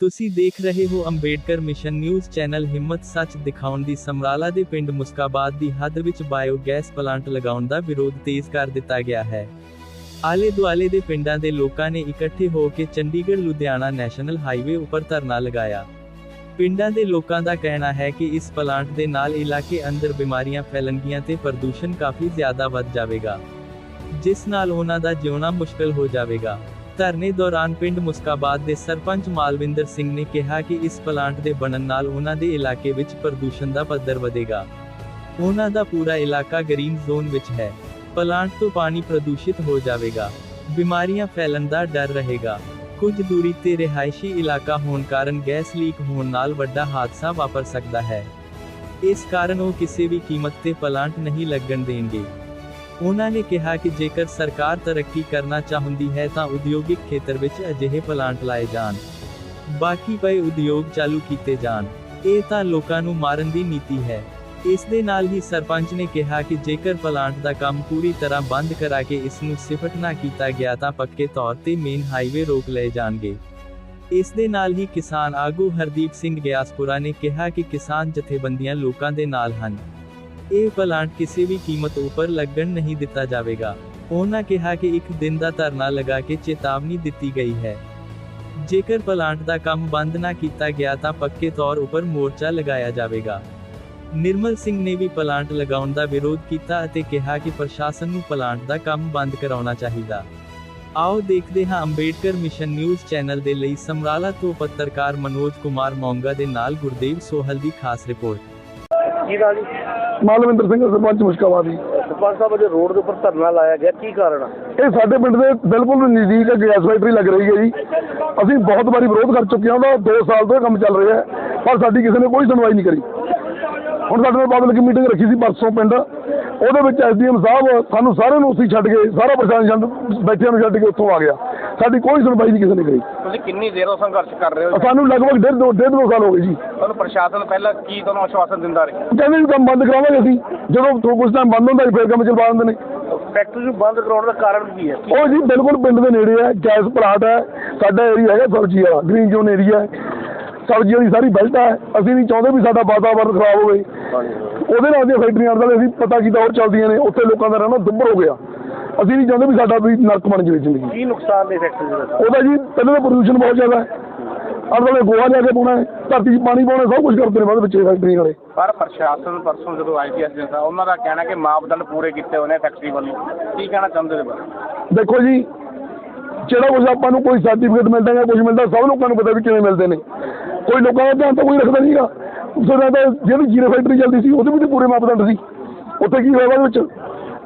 ਤੁਸੀਂ ਦੇਖ ਰਹੇ ਹੋ ਅੰਬੇਡਕਰ ਮਿਸ਼ਨ ਨਿਊਜ਼ ਚੈਨਲ ਹਿੰਮਤ ਸੱਚ ਦਿਖਾਉਣ ਦੀ ਸਮਰਾਲਾ ਦੇ ਪਿੰਡ ਮੁਸਕਾਬਾਦ ਦੀ ਹੱਦ ਵਿੱਚ ਬਾਇਓਗੈਸ ਪਲਾਂਟ ਲਗਾਉਣ ਦਾ ਵਿਰੋਧ ਤੇਜ਼ ਕਰ ਦਿੱਤਾ ਗਿਆ ਹੈ। ਆਲੇ ਦੁਆਲੇ ਦੇ ਪਿੰਡਾਂ ਦੇ ਲੋਕਾਂ ਨੇ ਇਕੱਠੇ ਹੋ ਕੇ ਚੰਡੀਗੜ੍ਹ ਲੁਧਿਆਣਾ ਨੈਸ਼ਨਲ ਹਾਈਵੇ ਉੱਪਰ ਧਰਨਾ ਲਗਾਇਆ। ਪਿੰਡਾਂ ਦੇ ਲੋਕਾਂ ਦਾ ਕਹਿਣਾ ਹੈ ਕਿ ਇਸ ਪਲਾਂਟ ਦੇ ਨਾਲ ਇਲਾਕੇ ਅੰਦਰ ਬਿਮਾਰੀਆਂ ਫੈਲਣਗੀਆਂ ਤੇ ਪ੍ਰਦੂਸ਼ਣ ਕਾਫੀ ਜ਼ਿਆਦਾ ਵੱਧ ਜਾਵੇਗਾ, ਜਿਸ ਨਾਲ ਉਹਨਾਂ ਦਾ ਜਿਉਣਾ ਮੁਸ਼ਕਲ ਹੋ ਜਾਵੇਗਾ। ਧਰਨੇ ਦੌਰਾਨ ਪਿੰਡ ਮੁਸਕਾਬਾਦ ਦੇ ਸਰਪੰਚ ਮਾਲਵਿੰਦਰ ਸਿੰਘ ਨੇ ਕਿਹਾ ਕਿ ਇਸ ਪਲਾਂਟ ਦੇ ਬਣਨ ਨਾਲ ਉਹਨਾਂ ਦੇ ਇਲਾਕੇ ਵਿੱਚ ਪ੍ਰਦੂਸ਼ਣ ਦਾ ਪੱਧਰ ਵਧੇਗਾ। ਉਹਨਾਂ ਦਾ ਪੂਰਾ ਇਲਾਕਾ ਗ੍ਰੀਨ ਜ਼ੋਨ ਵਿੱਚ ਹੈ। ਪਲਾਂਟ ਤੋਂ ਪਾਣੀ ਪ੍ਰਦੂਸ਼ਿਤ ਹੋ ਜਾਵੇਗਾ। ਬਿਮਾਰੀਆਂ ਫੈਲਣ ਦਾ ਡਰ ਰਹੇਗਾ। ਕੁਝ ਦੂਰੀ ਤੇ ਰਿਹਾਇਸ਼ੀ ਇਲਾਕਾ ਹੋਣ ਕਾਰਨ ਗੈਸ ਲੀਕ ਹੋਣ ਨਾਲ ਵੱਡਾ ਹਾਦਸਾ ਵਾਪਰ ਸਕਦਾ ਹੈ। ਇਸ ਕਾਰਨ ਉਹ ਕਿਸੇ ਵੀ ਕੀਮਤ ਤੇ ਪਲਾਂਟ ਨਹੀਂ ਲੱਗਣ ਦੇਣਗੇ। ਉਹਨਾਂ ਨੇ ਕਿਹਾ ਕਿ ਜੇਕਰ ਸਰਕਾਰ ਤਰੱਕੀ ਕਰਨਾ ਚਾਹੁੰਦੀ ਹੈ ਤਾਂ ਉਦਯੋਗਿਕ ਖੇਤਰ ਵਿੱਚ ਅਜਿਹੇ ਪਲਾਂਟ ਲਾਏ ਜਾਣ। ਬਾਕੀ ਪਏ ਉਦਯੋਗ ਚਾਲੂ ਕੀਤੇ ਜਾਣ। ਇਹ ਤਾਂ ਲੋਕਾਂ ਨੂੰ ਮਾਰਨ ਦੀ ਨੀਤੀ ਹੈ। ਇਸ ਦੇ ਨਾਲ ਹੀ ਸਰਪੰਚ ਨੇ ਕਿਹਾ ਕਿ ਜੇਕਰ ਪਲਾਂਟ ਦਾ ਕੰਮ ਪੂਰੀ ਤਰ੍ਹਾਂ ਬੰਦ ਕਰਾ ਕੇ ਇਸ ਨੂੰ ਸਿਫਟ ਨਾ ਕੀਤਾ ਗਿਆ ਤਾਂ ਪੱਕੇ ਤੌਰ ਤੇ ਮੇਨ ਹਾਈਵੇ ਰੋਕ ਲਏ ਜਾਣਗੇ। ਇਸ ਦੇ ਨਾਲ ਹੀ ਕਿਸਾਨ ਆਗੂ ਹਰਦੀਪ ਸਿੰਘ ਗਿਆਸਪੁਰਾ ਨੇ ਕਿਹਾ ਕਿ ਕਿਸਾਨ ਜਥੇਬੰਦੀਆਂ ਲੋਕਾਂ ਦੇ ਨਾਲ ਹਨ। ਇਹ ਪਲਾਂਟ ਕਿਸੇ ਵੀ ਕੀਮਤ ਉੱਪਰ ਲੱਗਣ ਨਹੀਂ ਦਿੱਤਾ ਜਾਵੇਗਾ। ਉਹਨਾਂ ਕਿਹਾ ਕਿ ਇੱਕ ਦਿਨ ਦਾ ਧਰਨਾ ਲਗਾ ਕੇ ਚੇਤਾਵਨੀ ਦਿੱਤੀ ਗਈ ਹੈ। ਜੇਕਰ ਪਲਾਂਟ ਦਾ ਕੰਮ ਬੰਦ ਨਾ ਕੀਤਾ ਗਿਆ ਤਾਂ ਪੱਕੇ ਤੌਰ ਉੱਪਰ ਮੋਰਚਾ ਲਗਾਇਆ ਜਾਵੇਗਾ। ਨਿਰਮਲ ਸਿੰਘ ਨੇ ਵੀ ਪਲਾਂਟ ਲਗਾਉਣ ਦਾ ਵਿਰੋਧ ਕੀਤਾ ਅਤੇ ਕਿਹਾ ਕਿ ਪ੍ਰਸ਼ਾਸਨ ਨੂੰ ਪਲਾਂਟ ਦਾ ਕੰਮ ਬੰਦ ਕਰਾਉਣਾ ਚਾਹੀਦਾ। ਆਓ ਦੇਖਦੇ ਹਾਂ ਅੰਬੇਡਕਰ ਮਿਸ਼ਨ ਨਿਊਜ਼ ਚੈਨਲ ਦੇ ਲਈ ਸਮਰਾਲਾ ਤੋਂ ਪੱਤਰਕਾਰ ਮਨੋਜ ਕੁਮਾਰ ਮੌਂਗਾ ਦੇ ਨਾਲ ਗੁਰਦੇਵ ਸੋਹਲ ਦੀ ਖਾਸ ਰਿਪੋਰਟ। ਕੀ ਨਾਲ ਜੀ? ਮਾਲਵਿੰਦਰ ਸਿੰਘ ਸਰਪੰਚ ਮੁਸ਼ਕਾਬਾਦੀ ਸਰਪੰਚ ਸਾਹਿਬ ਅਜੇ ਰੋਡ ਦੇ ਉੱਪਰ ਧਰਨਾ ਲਾਇਆ ਗਿਆ ਕੀ ਕਾਰਨ ਆ? ਇਹ ਸਾਡੇ ਪਿੰਡ ਦੇ ਬਿਲਕੁਲ ਨਜ਼ਦੀਕ ਗੈਸ ਫੈਕਟਰੀ ਲੱਗ ਰਹੀ ਹੈ ਜੀ। ਅਸੀਂ ਬਹੁਤ ਵਾਰੀ ਵਿਰੋਧ ਕਰ ਚੁੱਕੇ ਹਾਂ ਉਹਦਾ 2 ਸਾਲ ਤੋਂ ਕੰਮ ਚੱਲ ਰਿਹਾ ਹੈ ਪਰ ਸਾਡੀ ਕਿਸੇ ਨੇ ਕੋਈ ਸੁਣਵਾਈ ਨਹੀਂ ਕਰੀ। ਹੁਣ ਸਾਡੇ ਨਾਲ ਪਬਲਿਕ ਮੀਟਿੰਗ ਰੱਖੀ ਸੀ ਪਰਸੋਂ ਪਿੰਡ। ਉਹਦੇ ਵਿੱਚ ਐਸਡੀਐਮ ਸਾਹਿਬ ਸਾਨੂੰ ਸਾਰਿਆਂ ਨੂੰ ਉੱਥੇ ਛੱਡ ਕੇ ਸਾਰਾ ਪ੍ਰਸ਼ਾਸਨ ਬੈਠਿਆਂ ਨੂੰ ਛੱਡ ਕੇ ਉੱਥੋਂ ਆ ਗਿਆ। ਸਾਡੀ ਕੋਈ ਸੁਣਵਾਈ ਨਹੀਂ ਕਿਸੇ ਨੇ ਕਰੀ। ਤੁਸੀਂ ਕਿੰਨੀ ਦੇਰ ਤੋਂ ਸੰਘਰਸ਼ ਕਰ ਰਹੇ ਹੋ ਸਾਨੂੰ ਲਗਭਗ ਡੇਢ ਦੋ ਡੇਢ ਦੋ ਸਾਲ ਹੋ ਗਏ ਜੀ। ਤੁਹਾਨੂੰ ਪ੍ਰਸ਼ਾਸਨ ਪਹਿਲਾਂ ਕੀ ਤੁਹਾਨੂੰ ਆਸ਼ਵਾਸਨ ਦਿੰਦਾ ਰਿਹਾ? ਕਹਿੰਦੇ ਵੀ ਕੰਮ ਬੰਦ ਕਰਾਵਾਂਗੇ ਅਸੀਂ। ਜਦੋਂ ਤੋਂ ਕੁਝ ਟਾਈਮ ਬੰਦ ਹੁੰਦਾ ਫਿਰ ਕੰਮ ਚਲਵਾ ਦਿੰਦੇ ਨੇ। ਫੈਕਟਰੀ ਨੂੰ ਬੰਦ ਕਰਾਉਣ ਦਾ ਕਾਰਨ ਕੀ ਹੈ? ਉਹ ਜੀ ਬਿਲਕੁਲ ਪਿੰਡ ਦੇ ਨੇੜੇ ਹੈ ਗੈਸ ਪਲਾਟ ਹੈ ਸਾਡਾ ਏਰੀਆ ਹੈਗਾ ਸਬਜ਼ੀ ਵਾਲਾ ਗ੍ਰੀਨ ਜ਼ੋਨ ਏਰੀਆ ਹੈ। ਸਬਜ਼ੀ ਵਾਲੀ ਸਾਰੀ ਬੈਲਟ ਹੈ। ਅਸੀਂ ਨਹੀਂ ਚਾਹੁੰਦੇ ਵੀ ਸਾਡਾ ਵਾਤਾਵਰਨ ਖਰਾਬ ਹੋਵੇ। ਉਹਦੇ ਨਾਲ ਦੀਆਂ ਫੈਕਟਰੀਆਂ ਨਾਲ ਅਸੀਂ ਪਤਾ ਕੀਤਾ ਹੋਰ ਚੱਲਦੀਆਂ ਨੇ ਉੱਥੇ ਲੋਕਾਂ ਦਾ ਰਹਿਣਾ ਦੁੱਭਰ ਹੋ ਗਿਆ। ਅਸੀਂ ਨਹੀਂ ਚਾਹੁੰਦੇ ਵੀ ਸਾਡਾ ਵੀ ਨਰਕ ਬਣ ਜਾਵੇ ਜ਼ਿੰਦਗੀ। ਕੀ ਨੁਕਸਾਨ ਨੇ ਫੈਕਟਰੀ ਦੇ? ਉਹਦਾ ਜੀ ਪਹਿਲਾਂ ਤਾਂ ਪ੍ਰਦੂਸ਼ਣ ਬਹੁਤ ਜ਼ਿਆਦਾ ਹੈ। ਅਰਦਲੇ ਗੋਹਾ ਜਾ ਕੇ ਪਾਉਣਾ ਹੈ ਧਰਤੀ 'ਚ ਪਾਣੀ ਪਾਉਣਾ ਸਭ ਕੁਝ ਕਰਦੇ ਨੇ ਬਾਅਦ ਵਿੱਚ ਫੈਕਟਰੀ ਵਾਲੇ। ਪਰ ਪ੍ਰਸ਼ਾਸਨ ਪਰਸੋਂ ਜਦੋਂ ਆਈਪੀਐਸ ਜਨਤਾ ਉਹਨਾਂ ਦਾ ਕਹਿਣਾ ਕਿ ਮਾਪਦੰਡ ਪੂਰੇ ਕੀਤੇ ਹੋਏ ਨੇ ਫੈਕਟਰੀ ਵੱਲੋਂ। ਕੀ ਕਹਿਣਾ ਚਾਹੁੰਦੇ ਨੇ ਬਾਰੇ ਦੇਖੋ ਜੀ ਜਿਹੜਾ ਕੁਝ ਆਪਾਂ ਨੂੰ ਕੋਈ ਸਰਟੀਫਿਕੇਟ ਮਿਲਦਾ ਜਾਂ ਕੁਝ ਮਿਲਦਾ ਸਭ ਲੋਕਾਂ ਨੂੰ ਪਤਾ ਵੀ ਕਿਵੇਂ ਮਿਲਦੇ ਨੇ। ਕੋਈ ਲੋਕਾਂ ਦਾ ਧਿਆਨ ਤਾਂ ਕੋਈ ਰੱਖਦਾ ਨਹੀਂਗਾ ਉਸਦਾ ਤਾਂ ਜਿਹੜੀ ਜੀਰੋ ਫੈਕਟਰੀ ਚੱਲਦੀ ਸੀ ਉਹਦੇ ਵੀ ਤਾਂ ਪੂਰੇ ਮਾਪਦੰਡ ਸੀ। ਉੱਥੇ ਕੀ ਹੋਇਆ ਬਾਅਦ ਵਿੱਚ?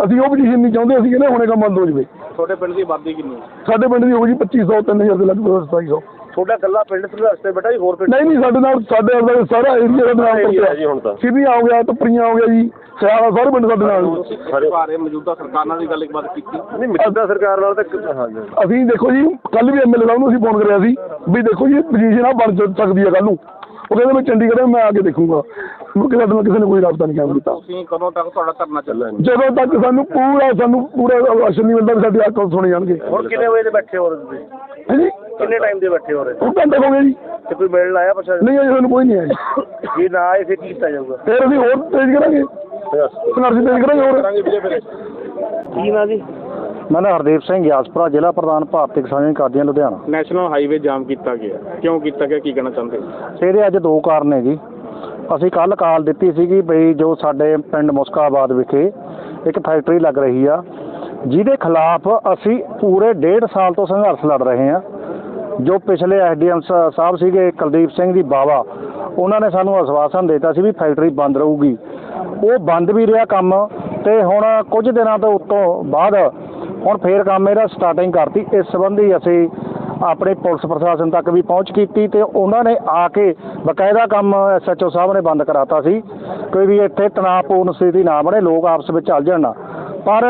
ਅਸੀਂ ਉਹ ਪੋਜੀਸ਼ਨ ਨਹੀਂ ਚਾਹੁੰਦੇ ਅਸੀਂ ਕਹਿੰਦੇ ਹੁਣੇ ਕੰਮ ਬੰਦ ਹੋ ਜਵੇ। ਤੁਹਾਡੇ ਪਿੰਡ ਦੀ ਆਬਾਦੀ ਕਿੰਨੀ ਹੈ? ਸਾਡੇ ਪਿੰਡ ਦੀ ਹੋ ਜੀ 2500 3000 ਦੇ ਲਗਭਗ 2700 ਤੁਹਾਡਾ ਇਕੱਲਾ ਪਿੰਡ ਸੰਘਰਸ਼ ਤੇ ਬੇਟਾ ਜੀ ਹੋਰ ਪਿੰਡ ਨਹੀਂ ਨਹੀਂ ਸਾਡੇ ਨਾਲ ਸਾਡੇ ਨਾਲ ਸਾਰਾ ਏਰੀਆ ਦਾ ਨਾਮ ਪੜਿਆ ਸਿੱਧੀਆਂ ਹੋ ਗਿਆ ਟੱਪਰੀਆਂ ਹੋ ਗਿਆ ਜੀ ਸਿਆਲਾ ਸਾਰੇ ਪਿੰਡ ਸਾਡੇ ਨਾਲ। ਸਾਰੇ ਬਾਰੇ ਮੌਜੂਦਾ ਸਰਕਾਰਾਂ ਦੀ ਗੱਲ ਇੱਕ ਵਾਰ ਕੀਤੀ। ਨਹੀਂ ਮੌਜੂਦਾ ਸਰਕਾਰ ਨਾਲ ਤਾਂ ਹਾਂਜੀ ਅਸੀਂ ਦੇਖੋ ਜੀ ਕੱਲ ਵੀ ਐਮਐਲਏ ਸਾਹਿਬ ਨੂੰ ਅਸੀਂ ਫੋਨ ਕਰਿਆ ਸੀ ਵੀ ਦੇਖੋ ਜੀ ਪੋਜੀਸ਼ਨ ਆ ਬਣ ਸਕਦੀ ਹੈ ਕੱਲ ਨੂੰ। ਉਹ ਕਹਿੰਦੇ ਮੈਂ ਚੰਡੀਗੜ੍ਹ ਮੈਂ ਆ ਕੇ ਦੇਖੂੰਗਾ। ਮੁੜ ਕੇ ਸਾਡੇ ਨਾਲ ਕਿਸੇ ਨੇ ਕੋਈ ਰਾਬਤਾ ਨਹੀਂ ਕਾਇਮ ਕੀਤਾ। ਤੁਸੀਂ ਕਦੋਂ ਤੱਕ ਤੁਹਾਡਾ ਧਰਨਾ ਚੱਲਣਾ ਜਦੋਂ ਤੱਕ ਸਾਨੂੰ ਪੂਰਾ ਸਾਨੂੰ ਪੂਰਾ ਅਸਰ ਨਹੀਂ ਮਿਲਦਾ ਵੀ ਸਾਡੀ ਆਕਲ ਸੁਣੇ ਜਾਣਗੇ। ਹੁਣ ਕਿੰਨੇ ਵਜੇ ਦੇ ਬੈਠੇ ਹੋ ਰਹੇ ਤੁਸੀਂ? ਹਾਂਜੀ? ਕਿੰਨੇ ਟਾਈਮ ਦੇ ਬੈਠੇ ਹੋ ਰਹੇ? ਉਹ ਘੰਟੇ ਹੋ ਗਏ ਜੀ। ਤੇ ਕੋਈ ਮਿਲਣ ਆਇਆ ਪ੍ਰਸ਼ਾਸਨ ਨਹੀਂ ਅਜੇ ਸਾਨੂੰ ਕੋਈ ਨਹੀਂ ਆਇਆ ਜੀ। ਜੇ ਨਾ ਆਏ ਫਿਰ ਕੀ ਕੀਤਾ ਜਾਊਗਾ? ਫਿਰ ਅਸੀਂ ਹੋਰ ਤੇਜ਼ ਕਰਾਂਗੇ। ਸੰਘਰਸ਼ ਤੇਜ਼ ਕਰਾਂਗੇ ਹੋਰ। ਕੀ ਨਾ ਜੀ? ਮੈਂ ਨਾ ਹਰਦੀਪ ਸਿੰਘ ਗਿਆਸਪੁਰਾ ਜ਼ਿਲ੍ਹਾ ਪ੍ਰਧਾਨ Bharti Kisan Kadian Ludhiana. National highway jam ਕੀਤਾ ਗਿਆ ਕਿਉਂ ਕੀਤਾ ਗਿਆ? ਕੀ ਕਹਿਣਾ ਚਾਹੁੰਦੇ ਇਹਦੇ ਅੱਜ ਦੋ ਕਾਰਨ ਨੇ ਜੀ ਅਸੀਂ ਕੱਲ ਕਾਲ ਦਿੱਤੀ ਸੀਗੀ ਬਈ ਜੋ ਸਾਡੇ ਪਿੰਡ ਮੁਸਕਾਬਾਦ ਵਿਖੇ ਇੱਕ ਫੈਕਟਰੀ ਲੱਗ ਰਹੀ ਆ ਜਿਹਦੇ ਖਿਲਾਫ ਅਸੀਂ ਪੂਰੇ ਡੇਢ ਸਾਲ ਤੋਂ ਸੰਘਰਸ਼ ਲੜ ਰਹੇ ਹਾਂ। ਜੋ ਪਿਛਲੇ ਐਸਡੀਐਮ ਸਾਹਿਬ ਸੀਗੇ ਕੁਲਦੀਪ ਸਿੰਘ ਦੀ ਬਾਵਾ ਉਹਨਾਂ ਨੇ ਸਾਨੂੰ ਆਸ਼ਵਾਸਨ ਦਿੱਤਾ ਸੀ ਵੀ ਫੈਕਟਰੀ ਬੰਦ ਰਹੂਗੀ। ਉਹ ਬੰਦ ਵੀ ਰਿਹਾ ਕੰਮ ਤੇ ਹੁਣ ਕੁਝ ਦਿਨਾਂ ਤੋਂ ਉੱਤੋਂ ਬਾਅਦ ਹੁਣ ਫੇਰ ਕੰਮ ਇਹਦਾ ਸਟਾਰਟਿੰਗ ਕਰਤੀ। ਇਸ ਸੰਬੰਧੀ ਅਸੀਂ ਆਪਣੇ ਪੁਲਿਸ ਪ੍ਰਸ਼ਾਸਨ ਤੱਕ ਵੀ ਪਹੁੰਚ ਕੀਤੀ ਤੇ ਉਹਨਾਂ ਨੇ ਆ ਕੇ ਬਕਾਇਦਾ ਕੰਮ ਐਸਐਚਓ ਸਾਹਿਬ ਨੇ ਬੰਦ ਕਰਾਤਾ ਸੀ ਕੋਈ ਵੀ ਇੱਥੇ ਤਣਾਅਪੂਰਨ ਸਥਿਤੀ ਨਾ ਬਣੇ ਲੋਕ ਆਪਸ ਵਿੱਚ ਚੱਲ ਜਾਣ ਨਾ। ਪਰ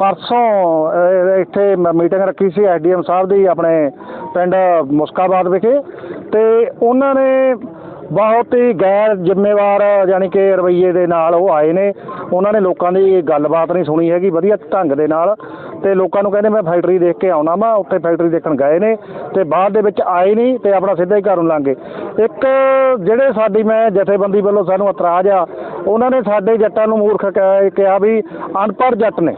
ਪਰਸੋਂ ਅਹ, ਇੱਥੇ ਮੀਟਿੰਗ ਰੱਖੀ ਸੀ ਐਸਡੀਐਮ ਸਾਹਿਬ ਦੀ ਆਪਣੇ ਪਿੰਡ ਮੁਸਕਾਬਾਦ ਵਿਖੇ ਤੇ ਉਹਨਾਂ ਨੇ ਬਹੁਤ ਹੀ ਗੈਰ ਜ਼ਿੰਮੇਵਾਰ ਯਾਨੀ ਕਿ ਰਵੱਈਏ ਦੇ ਨਾਲ ਉਹ ਆਏ ਨੇ। ਉਹਨਾਂ ਨੇ ਲੋਕਾਂ ਦੀ ਗੱਲਬਾਤ ਨਹੀਂ ਸੁਣੀ ਹੈਗੀ ਵਧੀਆ ਢੰਗ ਦੇ ਨਾਲ। ਤੇ ਲੋਕਾਂ ਨੂੰ ਕਹਿੰਦੇ ਮੈਂ ਫੈਕਟਰੀ ਦੇਖ ਕੇ ਆਉਣਾ ਵਾ, ਉੱਥੇ ਫੈਕਟਰੀ ਦੇਖਣ ਗਏ ਨੇ ਤੇ ਬਾਅਦ ਦੇ ਵਿੱਚ ਆਏ ਨਹੀਂ ਤੇ ਆਪਣਾ ਸਿੱਧਾ ਹੀ ਘਰ ਨੂੰ ਲੰਘ ਗਏ। ਇੱਕ ਜਿਹੜੇ ਸਾਡੀ ਮੈਂ ਜਥੇਬੰਦੀ ਵੱਲੋਂ ਸਾਨੂੰ ਇਤਰਾਜ਼ ਆ, ਉਹਨਾਂ ਨੇ ਸਾਡੇ ਜੱਟਾਂ ਨੂੰ ਮੂਰਖ ਕਹਿ- ਕਿਹਾ ਵੀ ਅਨਪੜ੍ਹ ਜੱਟ ਨੇ।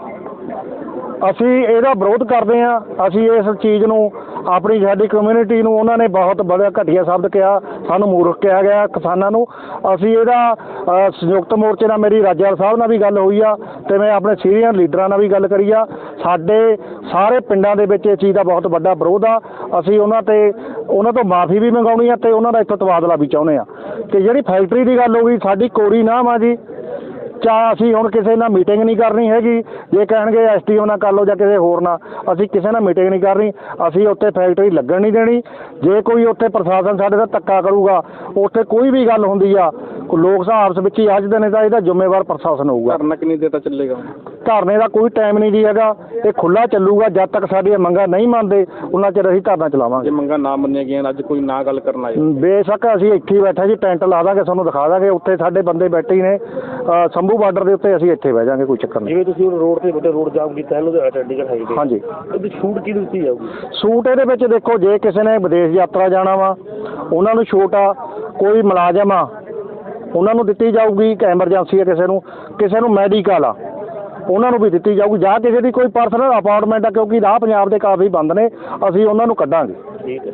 ਅਸੀਂ ਇਹਦਾ ਵਿਰੋਧ ਕਰਦੇ ਹਾਂ, ਅਸੀਂ ਇਸ ਚੀਜ਼ ਨੂੰ ਆਪਣੀ ਸਾਡੀ ਕਮਿਊਨਿਟੀ ਨੂੰ ਉਹਨਾਂ ਨੇ ਬਹੁਤ ਬੜਾ ਘਟੀਆ ਸ਼ਬਦ ਕਿਹਾ ਸਾਨੂੰ ਮੂਰਖ ਕਿਹਾ ਗਿਆ ਕਿਸਾਨਾਂ ਨੂੰ। ਅਸੀਂ ਇਹਦਾ ਅ, ਸੰਯੁਕਤ ਮੋਰਚੇ ਨਾਲ ਮੇਰੀ ਰਾਜੇਵਾਲ ਸਾਹਿਬ ਨਾਲ ਵੀ ਗੱਲ ਹੋਈ ਆ ਤੇ ਮੈਂ ਆਪਣੇ ਸੀਨੀਅਰ ਲੀਡਰਾਂ ਨਾਲ ਵੀ ਗੱਲ ਕਰੀ ਆ। ਸਾਡੇ ਸਾਰੇ ਪਿੰਡਾਂ ਦੇ ਵਿੱਚ ਇਹ ਚੀਜ਼ ਦਾ ਬਹੁਤ ਵੱਡਾ ਵਿਰੋਧ ਆ। ਅਸੀਂ ਉਹਨਾਂ ਤੇ ਉਹਨਾਂ ਤੋਂ ਮਾਫੀ ਵੀ ਮੰਗਾਉਣੀ ਆ ਤੇ ਉਹਨਾਂ ਦਾ ਇੱਥੋਂ ਤਬਾਦਲਾ ਵੀ ਚਾਹੁੰਦੇ ਆ। ਤੇ ਜਿਹੜੀ ਫੈਕਟਰੀ ਦੀ ਗੱਲ ਹੋ ਗਈ ਸਾਡੀ ਕੋਰੀ ਨਾਮ ਆ ਜੀ। ਚਾਹ ਅਸੀਂ ਹੁਣ ਕਿਸੇ ਨਾਲ ਮੀਟਿੰਗ ਨਹੀਂ ਕਰਨੀ ਹੈਗੀ। ਜੇ ਕਹਿਣਗੇ ਐਸਟੀਓ ਨਾਲ ਕਰ ਲਓ ਜਾਂ ਕਿਸੇ ਹੋਰ ਨਾਲ, ਅਸੀਂ ਕਿਸੇ ਨਾਲ ਮੀਟਿੰਗ ਨਹੀਂ ਕਰਨੀ। ਅਸੀਂ ਉੱਥੇ ਫੈਕਟਰੀ ਲੱਗਣ ਨਹੀਂ ਦੇਣੀ। ਜੇ ਕੋਈ ਉੱਥੇ ਪ੍ਰਸ਼ਾਸਨ ਸਾਡੇ ਦਾ ਧੱਕਾ ਕਰੂਗਾ, ਉੱਥੇ ਕੋਈ ਵੀ ਗੱਲ ਹੁੰਦੀ ਆ, ਲੋਕ ਸਭਾ ਆਪਸ ਵਿੱਚ ਹੀ ਅੱਜ ਨੇ ਤਾਂ ਇਹਦਾ ਜ਼ਿੰਮੇਵਾਰ ਪ੍ਰਸ਼ਾਸਨ ਹੋਊਗਾ। ਧਰਨਾ ਕਿੰਨੀ ਦੇਰ ਤੱਕ ਚੱਲੇਗਾ? ਧਰਨੇ ਦਾ ਕੋਈ ਟਾਈਮ ਨਹੀਂ ਜੀ ਹੈਗਾ ਇਹ ਖੁੱਲਾ ਚੱਲੂਗਾ ਜਦ ਤੱਕ ਸਾਡੀਆਂ ਮੰਗਾਂ ਨਹੀਂ ਮੰਨਦੇ ਉਹਨਾਂ ਚਿਰ ਅਸੀਂ ਧਰਨਾ ਚਲਾਵਾਂਗੇ। ਜੇ ਮੰਗਾਂ ਨਾ ਮੰਨੀਆਂ ਗਈਆਂ ਅੱਜ ਕੋਈ ਨਾ ਗੱਲ ਕਰਨ ਆਏ ਬੇਸ਼ੱਕ ਅਸੀਂ ਇੱਥੇ ਹੀ ਬੈਠੇ ਜੀ ਟੈਂਟ ਲਾ ਦਾਂਗੇ ਤੁਹਾਨੂੰ ਦਿਖਾ ਦਾਂਗੇ ਉੱਥੇ ਸਾਡੇ ਬੰਦੇ ਬੈਠੇ ਹੀ ਨੇ। ਸੰਭੂ ਬਾਰਡਰ ਦੇ ਉੱਤੇ ਅਸੀਂ ਇੱਥੇ ਬਹਿ ਜਾਾਂਗੇ ਕੋਈ ਚੱਕਰ ਨਹੀਂ। ਜਿਵੇਂ ਤੁਸੀਂ ਹੁਣ ਰੋਡ ਤੇ ਵੱਡੇ ਰੋਡ ਜਾਮ ਕੀਤਾ ਹੈ ਲੁਧਿਆਣਾ ਚੰਡੀਗੜ੍ਹ ਹਾਈਵੇ ਹਾਂਜੀ। ਉਹਦੀ ਛੂਟ ਕੀ ਦਿੱਤੀ ਜਾਊਗੀ? ਸੂਟ ਇਹਦੇ ਵਿੱਚ ਦੇਖੋ ਜੇ ਕਿਸੇ ਨੇ ਵਿਦੇਸ਼ ਯਾਤਰਾ ਜਾਣਾ ਵਾ ਉਹਨਾਂ ਨੂੰ ਛੂਟ ਆ ਕੋਈ ਮੁਲਾਜ਼ਮ ਆ ਉਹਨਾਂ ਨੂੰ ਦਿੱਤੀ ਜਾਊਗੀ ਕਿ ਐਮਰਜੈਂਸੀ ਹੈ ਕਿਸੇ ਨੂੰ ਕਿਸੇ ਨੂੰ ਮੈਡੀਕਲ ਆ। ਉਹਨਾਂ ਨੂੰ ਵੀ ਦਿੱਤੀ ਜਾਊਗੀ। ਜਾਂ ਕਿਸੇ ਦੀ ਕੋਈ ਪਰਸਨਲ ਅਪਾਰਟਮੈਂਟ ਆ ਕਿਉਂਕਿ ਰਾਹ ਪੰਜਾਬ ਦੇ ਕਾਫੀ ਬੰਦ ਨੇ ਅਸੀਂ ਉਹਨਾਂ ਨੂੰ ਕੱਢਾਂਗੇ। ਠੀਕ ਹੈ।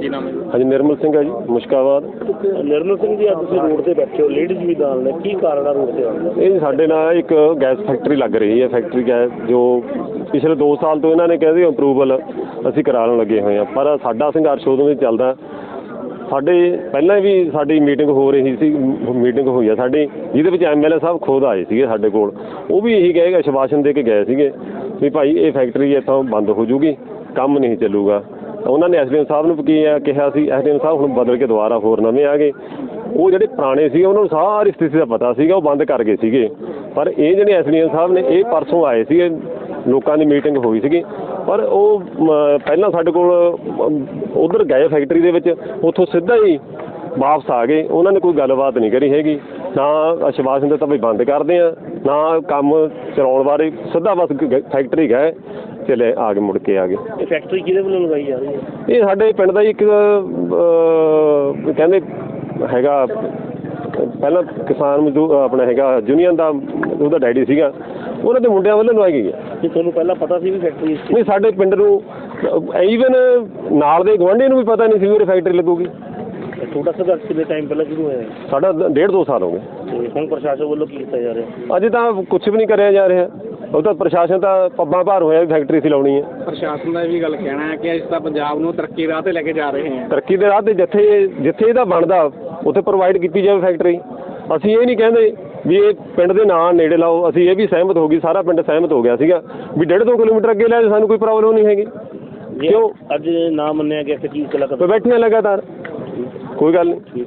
ਕੀ ਨਾਮ ਹੈ ਹਾਂਜੀ ਨਿਰਮਲ ਸਿੰਘ ਹੈ ਜੀ ਮੁਸ਼ਕਾਬਾਦ। ਨਿਰਮਲ ਸਿੰਘ ਜੀ ਅੱਜ ਤੁਸੀਂ ਰੋਡ ਤੇ ਬੈਠੇ ਹੋ। ਲੇਡੀਜ਼ ਵੀ ਨਾਲ ਨੇ ਕੀ ਕਾਰਨ ਆ ਰੋਡ ਤੇ ਆਉਣ ਇਹ ਸਾਡੇ ਨਾਲ ਇੱਕ ਗੈਸ ਫੈਕਟਰੀ ਲੱਗ ਰਹੀ ਹੈ ਫੈਕਟਰੀ ਗੈਸ ਜੋ ਪਿਛਲੇ 2 ਸਾਲ ਤੋਂ ਇਹਨਾਂ ਨੇ ਕਹਿੰਦੇ ਅਪਰੂਵਲ ਅਸੀਂ ਕਰਾਉਣ ਲੱਗੇ ਹੋਏ ਆ ਪਰ ਸਾਡਾ ਸੰਘਰਸ਼ ਉਦੋਂ ਵੀ ਚੱਲਦਾ। ਸਾਡੇ ਪਹਿਲਾਂ ਵੀ ਸਾਡੀ ਮੀਟਿੰਗ ਹੋ ਰਹੀ ਸੀ, ਮੀਟਿੰਗ ਹੋਈ ਆ ਸਾਡੀ, ਜਿਹਦੇ ਵਿੱਚ ਐਮਐਲਏ ਸਾਹਿਬ ਖੁਦ ਆਏ ਸੀਗੇ ਸਾਡੇ ਕੋਲ। ਉਹ ਵੀ ਇਹੀ ਕਹੇਗਾ ਸ਼ਵਾਸ਼ਨ ਦੇ ਕੇ ਗਏ ਸੀਗੇ ਵੀ ਭਾਈ ਇਹ ਫੈਕਟਰੀ ਇੱਥੋਂ ਬੰਦ ਹੋ ਜੂਗੀ, ਕੰਮ ਨਹੀਂ ਚੱਲੂਗਾ। ਉਹਨਾਂ ਨੇ ਐਸਡੀਐਮ ਸਾਹਿਬ ਨੂੰ ਕੀ ਆ, ਕਿਹਾ ਸੀ, ਐਸਡੀਐਮ ਸਾਹਿਬ ਹੁਣ ਬਦਲ ਕੇ ਦੁਬਾਰਾ ਹੋਰ ਨਵੇਂ ਆ ਗਏ। ਉਹ ਜਿਹੜੇ ਪੁਰਾਣੇ ਸੀ ਉਹਨਾਂ ਨੂੰ ਸਾਰੀ ਸਥਿਤੀ ਦਾ ਪਤਾ ਸੀਗਾ, ਉਹ ਬੰਦ ਕਰ ਗਏ ਸੀਗੇ। ਪਰ ਇਹ ਜਿਹੜੇ ਐਸਡੀਐਮ ਸਾਹਿਬ ਨੇ, ਇਹ ਪਰਸੋਂ ਆਏ ਸੀਗੇ, ਲੋਕਾਂ ਦੀ ਮੀਟਿੰਗ ਹੋਈ ਸੀਗੀ। ਪਰ ਉਹ ਪਹਿਲਾਂ ਸਾਡੇ ਕੋਲ ਉਧਰ ਗਏ ਫੈਕਟਰੀ ਦੇ ਵਿੱਚ ਉੱਥੋਂ ਸਿੱਧਾ ਹੀ ਵਾਪਸ ਆ ਗਏ। ਉਹਨਾਂ ਨੇ ਕੋਈ ਗੱਲਬਾਤ ਨਹੀਂ ਕਰੀ ਹੈਗੀ। ਨਾ ਆਸ਼ਵਾਸਨ ਦਿੱਤਾ ਵੀ ਬੰਦ ਕਰਦੇ ਆ ਨਾ ਕੰਮ ਚਲਾਉਣ ਬਾਰੇ ਸਿੱਧਾ ਬਸ ਫੈਕਟਰੀ ਗਏ ਚਲੇ ਆ ਕੇ ਮੁੜ ਕੇ ਆ ਗਏ। ਇਹ ਫੈਕਟਰੀ ਕਿਹਦੇ ਵੱਲੋਂ ਲਗਾਈ ਜਾ ਰਹੀ ਹੈ? ਇਹ ਸਾਡੇ ਪਿੰਡ ਦਾ ਹੀ ਇੱਕ ਕਹਿੰਦੇ ਹੈਗਾ ਪਹਿਲਾਂ ਕਿਸਾਨ ਮਜ਼ਦੂਰ ਆਪਣਾ ਹੈਗਾ ਯੂਨੀਅਨ ਦਾ ਉਹਦਾ ਡੈਡੀ ਸੀਗਾ। ਉਹਨਾਂ ਦੇ ਮੁੰਡਿਆਂ ਵੱਲੋਂ ਲਵਾਈ ਗਈ ਹੈ। ਜੇ ਤੁਹਾਨੂੰ ਪਹਿਲਾਂ ਪਤਾ ਸੀ ਵੀ ਫੈਕਟਰੀ ਇਸ ਨਹੀਂ ਸਾਡੇ ਪਿੰਡ ਨੂੰ ਈਵਨ ਨਾਲ ਦੇ ਗਵਾਂਢੀ ਨੂੰ ਵੀ ਪਤਾ ਨਹੀਂ ਸੀ ਵੀ ਉਰੇ ਫੈਕਟਰੀ ਲੱਗੂਗੀ। ਛੋਟਾ ਸੰਘਰਸ਼ ਕਿੰਨੇ ਟਾਈਮ ਪਹਿਲਾਂ ਸ਼ੁਰੂ ਹੋਇਆ? ਹੈ? ਸਾਡਾ ਡੇਢ ਦੋ ਸਾਲ ਹੋ ਗਏ। ਤੇ ਹੁਣ ਪ੍ਰਸ਼ਾਸਨ ਵੱਲੋਂ ਕੀ ਕੀਤਾ ਜਾ ਰਿਹਾ? ਅਜੇ ਤਾਂ ਕੁਝ ਵੀ ਨਹੀਂ ਕਰਿਆ ਜਾ ਰਿਹਾ। ਉਹ ਤਾਂ ਪ੍ਰਸ਼ਾਸਨ ਤਾਂ ਪੱਬਾਂ ਭਾਰ ਹੋਇਆ ਵੀ ਫੈਕਟਰੀ ਸੀ ਲਾਉਣੀ ਹੈ। ਪ੍ਰਸ਼ਾਸਨ ਦਾ ਇਹ ਵੀ ਗੱਲ ਕਹਿਣਾ ਹੈ ਕਿ ਅਸੀਂ ਤਾਂ ਪੰਜਾਬ ਨੂੰ ਤਰੱਕੀ ਰਾਹ ਤੇ ਲੈ ਕੇ ਜਾ ਰਹੇ ਹਾਂ। ਤਰੱਕੀ ਦੇ ਰਾਹ ਤੇ ਜਿੱਥੇ ਜਿੱਥੇ ਇਹਦਾ ਬਣਦਾ ਉੱਥੇ ਪ੍ਰੋਵਾਈਡ ਕੀਤੀ ਜਾਵੇ ਫੈਕਟਰੀ ਅਸੀਂ ਇਹ ਨਹੀਂ ਕਹਿੰਦੇ ਵੀ ਇਹ ਪਿੰਡ ਦੇ ਨਾਂ ਨੇੜੇ ਲਾਓ ਅਸੀਂ ਇਹ ਵੀ ਸਹਿਮਤ ਹੋ ਗਈ ਸਾਰਾ ਪਿੰਡ ਸਹਿਮਤ ਹੋ ਗਿਆ ਸੀਗਾ ਵੀ ਡੇਢ ਦੋ ਕਿਲੋਮੀਟਰ ਅੱਗੇ ਲੈ ਜਾਓ, ਸਾਨੂੰ ਕੋਈ ਪ੍ਰੋਬਲਮ ਨਹੀਂ ਹੈਗੀ। ਕਿਉਂ? ਅੱਜ ਨਾ ਮੰਨਿਆ ਗਿਆ ਕਿ ਚੀਜ਼ ਕਲਾ ਤੇ ਬੈਠੀਆਂ ਲਗਾਤਾਰ। ਕੋਈ ਗੱਲ ਨਹੀਂ।